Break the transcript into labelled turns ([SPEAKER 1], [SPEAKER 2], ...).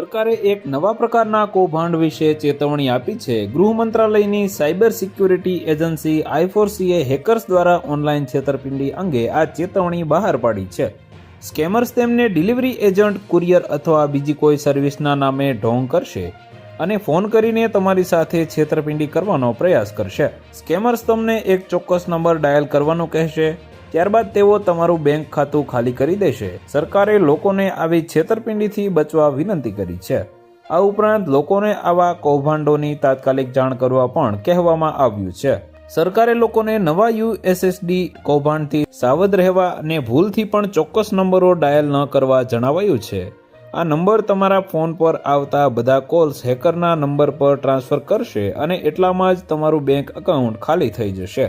[SPEAKER 1] સરકારે એક નવા પ્રકારના કૌભાંડ વિશે ચેતવણી આપી છે. ગૃહ મંત્રાલયની સાયબર સિક્યુરિટી એજન્સી આઈફોરસીએ હેકર્સ દ્વારા ઓનલાઈન છેતરપિંડી અંગે આ ચેતવણી બહાર પાડી છે. સ્કેમર્સ તેમને ડિલિવરી એજન્ટ, કુરિયર અથવા બીજી કોઈ સર્વિસના નામે ઢોંગ કરશે અને ફોન કરીને તમારી સાથે છેતરપિંડી કરવાનો પ્રયાસ કરશે. સ્કેમર્સ તમને એક ચોક્કસ નંબર ડાયલ કરવાનો કહેશે. ત્યારબાદ તેઓ તમારું બેંક ખાતું ખાલી કરી દેશે. સરકારે લોકોને આવી છેતરપિંડીથી બચવા વિનંતી કરી છે. આ ઉપરાંત લોકોને આવા કૌભાંડોની તાત્કાલિક જાણ કરવા પણ કહેવામાં આવ્યું છે. સરકારે લોકોને નવા યુએસએસડી કૌભાંડથી સાવધ રહેવા અને ભૂલથી પણ ચોક્કસ નંબરો ડાયલ ન કરવા જણાવાયું છે. આ નંબર તમારા ફોન પર આવતા બધા કોલ્સ હેકરના નંબર પર ટ્રાન્સફર કરશે અને એટલામાં જ તમારું બેંક એકાઉન્ટ ખાલી થઈ જશે.